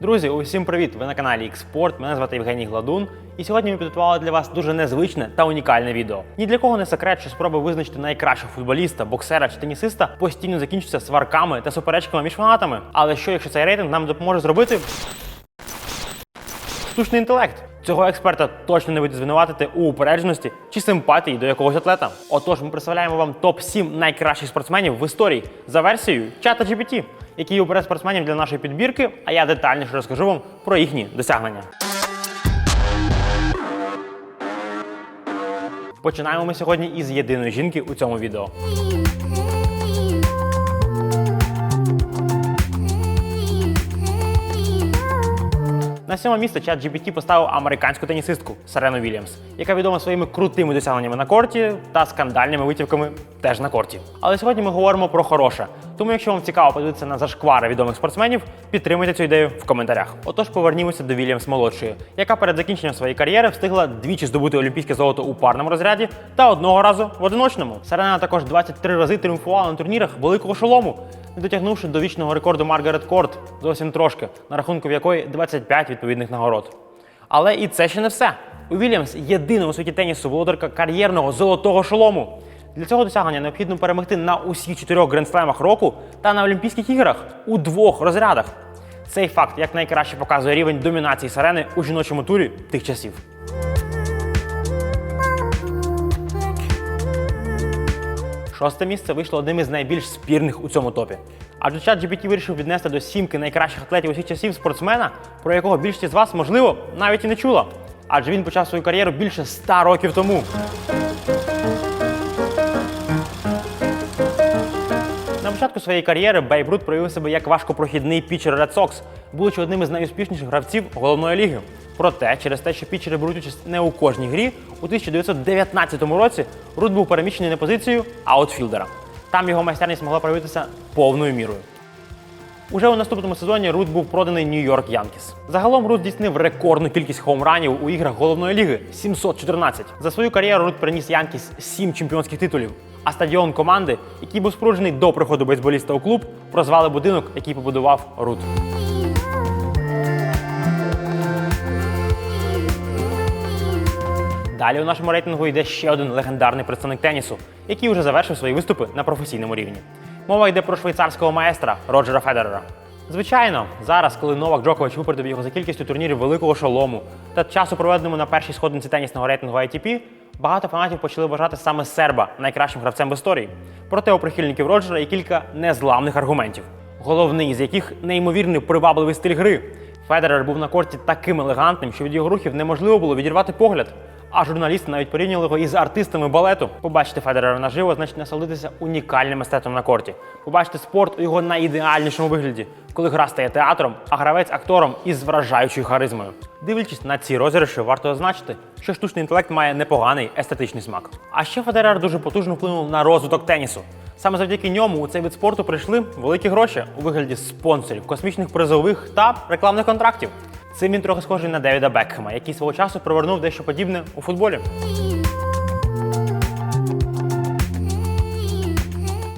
Друзі, усім привіт! Ви на каналі Xport, Мене звати Євгеній Гладун. І сьогодні ми підготували для вас дуже незвичне та унікальне відео. Ні для кого не секрет, що спроби визначити найкращого футболіста, боксера чи тенісиста постійно закінчуються сварками та суперечками між фанатами. Але що, якщо цей рейтинг нам допоможе зробити штучний інтелект. Цього експерта точно не вийде звинуватити у упередженості чи симпатії до якогось атлета. Отож, ми представляємо вам топ 7 найкращих спортсменів в історії за версією чата GPT, який обере спортсменів для нашої підбірки, а я детальніше розкажу вам про їхні досягнення. Починаємо ми сьогодні із єдиної жінки у цьому відео. На сьоме місце чат GPT поставив американську тенісистку Серену Вільямс, яка відома своїми крутими досягненнями на корті та скандальними витівками теж на корті. Але сьогодні ми говоримо про хороше. Тому, якщо вам цікаво подивитися на зашквари відомих спортсменів, підтримуйте цю ідею в коментарях. Отож, повернімося до Вільямс молодшої, яка перед закінченням своєї кар'єри встигла двічі здобути олімпійське золото у парному розряді та одного разу в одиночному. Серена також 23 рази тріумфувала на турнірах великого шолому, не дотягнувши до вічного рекорду Маргарет Корт зовсім трошки, на рахунку в якої 25 відповідних нагород. Але і це ще не все. У Вільямс єдина у світі тенісу володарка кар'єрного золотого шолому. Для цього досягнення необхідно перемогти на усіх чотирьох грандслемах року та на Олімпійських іграх у двох розрядах. Цей факт як найкраще показує рівень домінації Сарени у жіночому турі тих часів. Шосте місце вийшло одним із найбільш спірних у цьому топі. Адже чат GPT вирішив віднести до сімки найкращих атлетів усіх часів спортсмена, про якого більшість з вас, можливо, навіть і не чула. Адже він почав свою кар'єру більше 100 років тому. Початку своєї кар'єри Бейб Рут проявив себе як важкопрохідний пічер Red Sox, будучи одним із найуспішніших гравців головної ліги. Проте, через те, що пічери беруть участь не у кожній грі, у 1919 році Рут був переміщений на позицію аутфілдера. Там його майстерність могла проявитися повною мірою. Уже у наступному сезоні Рут був проданий Нью-Йорк Янкіс. Загалом Рут здійснив рекордну кількість хоумранів у іграх головної ліги 714. За свою кар'єру Рут приніс Янкіс 7 чемпіонських титулів. А стадіон команди, який був споруджений до приходу бейсболіста у клуб, прозвали будинок, який побудував Рут. Далі у нашому рейтингу йде ще один легендарний представник тенісу, який вже завершив свої виступи на професійному рівні. Мова йде про швейцарського маестра Роджера Федерера. Звичайно, зараз, коли Новак Джокович випередив його за кількістю турнірів великого шолому та часу, проведеному на першій сходинці тенісного рейтингу ATP, багато фанатів почали вважати саме серба найкращим гравцем в історії. Проте у прихильників Роджера є кілька незламних аргументів. Головний з яких неймовірний привабливий стиль гри. Федерер був на корті таким елегантним, що від його рухів неможливо було відірвати погляд. А журналісти навіть порівняли його із артистами балету. Побачити Федерера наживо, значить насолодитися унікальним мистецтвом на корті. Побачити спорт у його найідеальнішому вигляді, коли гра стає театром, а гравець актором із вражаючою харизмою. Дивлячись на ці розіграші, варто зазначити, що штучний інтелект має непоганий естетичний смак. А ще Федерер дуже потужно вплинув на розвиток тенісу. Саме завдяки ньому у цей вид спорту прийшли великі гроші у вигляді спонсорів, космічних призових та рекламних контрактів. Цим він трохи схожий на Девіда Бекхема, який свого часу провернув дещо подібне у футболі.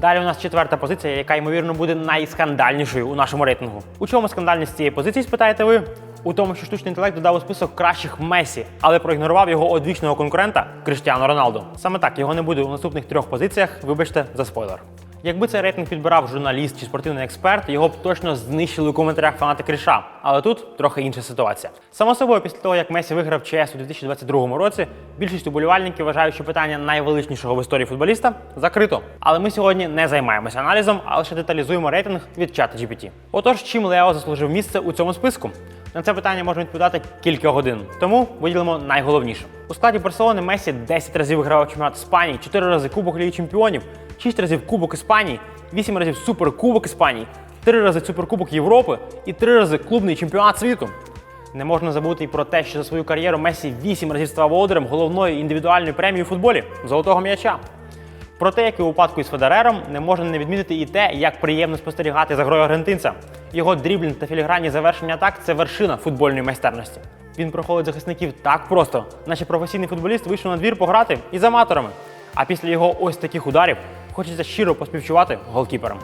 Далі у нас четверта позиція, яка ймовірно буде найскандальнішою у нашому рейтингу. У чому скандальність цієї позиції, спитаєте ви? У тому, що штучний інтелект додав у список кращих Месі, але проігнорував його одвічного конкурента Криштіану Роналду. Саме так його не буде у наступних трьох позиціях. Вибачте за спойлер. Якби цей рейтинг підбирав журналіст чи спортивний експерт, його б точно знищили у коментарях фанати Кріша. Але тут трохи інша ситуація. Само собою, після того, як Месі виграв ЧС у 2022 році, більшість уболівальників вважають, що питання найвеличнішого в історії футболіста закрито. Але ми сьогодні не займаємося аналізом, а лише деталізуємо рейтинг від чата GPT. Отож, чим Лео заслужив місце у цьому списку? На це питання можна відповідати кілька годин, тому виділимо найголовніше. У складі Барселони Месі 10 разів вигравав чемпіонат Іспанії, 4 рази Кубок Ліги Чемпіонів, 6 разів Кубок Іспанії, 8 разів Суперкубок Іспанії, 3 рази Суперкубок Європи і 3 рази клубний чемпіонат світу. Не можна забути і про те, що за свою кар'єру Месі 8 разів став володарем головної індивідуальної премії у футболі золотого м'яча. Проте, як і у випадку із Федерером, не можна не відмітити і те, як приємно спостерігати за грою аргентинця. Його дріблінг та філігранні завершення атак це вершина футбольної майстерності. Він проходить захисників так просто, наче професійний футболіст вийшов на двір пограти із аматорами. А після його ось таких ударів хочеться щиро поспівчувати голкіперам.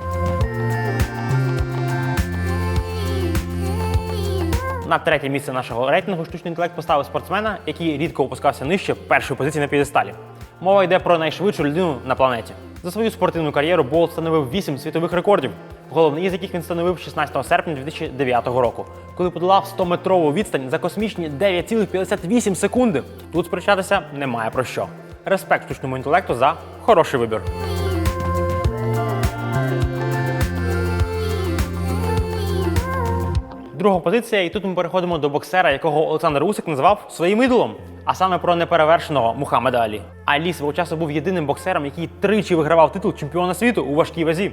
На третє місце нашого рейтингу штучний інтелект поставив спортсмена, який рідко опускався нижче першої позиції на п'єдесталі. Мова йде про найшвидшу людину на планеті. За свою спортивну кар'єру Болт встановив 8 світових рекордів, головний з яких він встановив 16 серпня 2009 року, коли подолав 100-метрову відстань за космічні 9,58 секунди. Тут сперечатися немає про що. Респект штучному інтелекту за хороший вибір. Друга позиція, і тут ми переходимо до боксера, якого Олександр Усик називав своїм ідолом, а саме про неперевершеного Мухаммеда Алі. Алі свого часу був єдиним боксером, який тричі вигравав титул чемпіона світу у важкій вазі.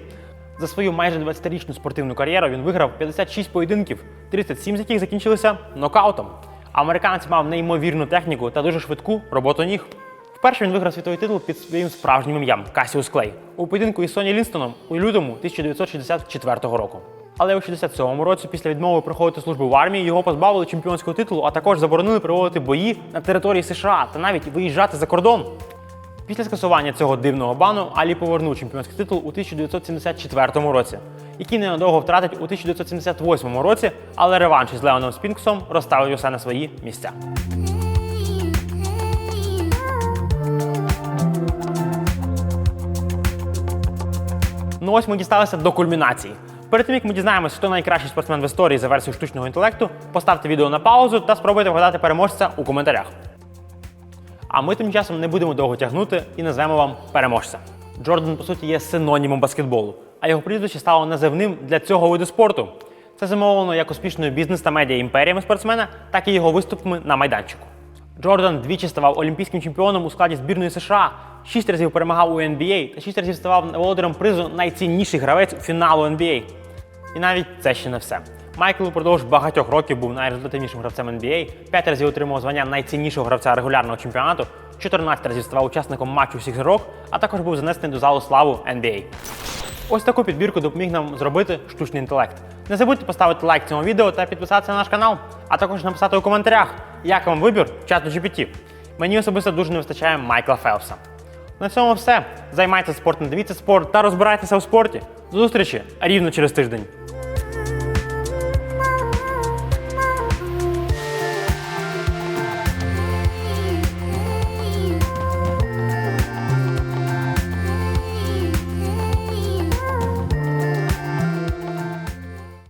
За свою майже 20-річну спортивну кар'єру він виграв 56 поєдинків, 37 з яких закінчилися нокаутом. Американець мав неймовірну техніку та дуже швидку роботу ніг. Вперше він виграв світовий титул під своїм справжнім ім'ям Касіус Клей у поєдинку із Соні Лінстоном у лютому 1964 року. Але у 67-му році, після відмови проходити службу в армії, його позбавили чемпіонського титулу, а також заборонили проводити бої на території США та навіть виїжджати за кордон. Після скасування цього дивного бану Алі повернув чемпіонський титул у 1974 році, який ненадовго втратить у 1978 році, але реванш із Леоном Спінксом розставив усе на свої місця. Ну ось ми дісталися до кульмінації. Перед тим як ми дізнаємося, хто найкращий спортсмен в історії за версією штучного інтелекту, поставте відео на паузу та спробуйте вгадати переможця у коментарях. А ми тим часом не будемо довго тягнути і назвемо вам переможця. Джордан, по суті, є синонімом баскетболу, а його прізвище стало називним для цього виду спорту. Це замовлено як успішною бізнес та медіа імперіями спортсмена, так і його виступами на майданчику. Джордан двічі ставав олімпійським чемпіоном у складі збірної США, шість разів перемагав у NBA та шість разів ставав володарем призу найцінніший гравець фіналу NBA. І навіть це ще не все. Майкл упродовж багатьох років був найрезультативнішим гравцем NBA, 5 разів отримав звання найціннішого гравця регулярного чемпіонату, 14 разів ставав учасником матчу всіх зірок, а також був занесений до залу славу NBA. Ось таку підбірку допоміг нам зробити штучний інтелект. Не забудьте поставити лайк цьому відео та підписатися на наш канал, а також написати у коментарях, як вам вибір чату GPT. Мені особисто дуже не вистачає Майкла Фелпса. На цьому все. Займайтеся спортом, дивіться спорт та розбирайтеся у спорті. До зустрічі рівно через тиждень.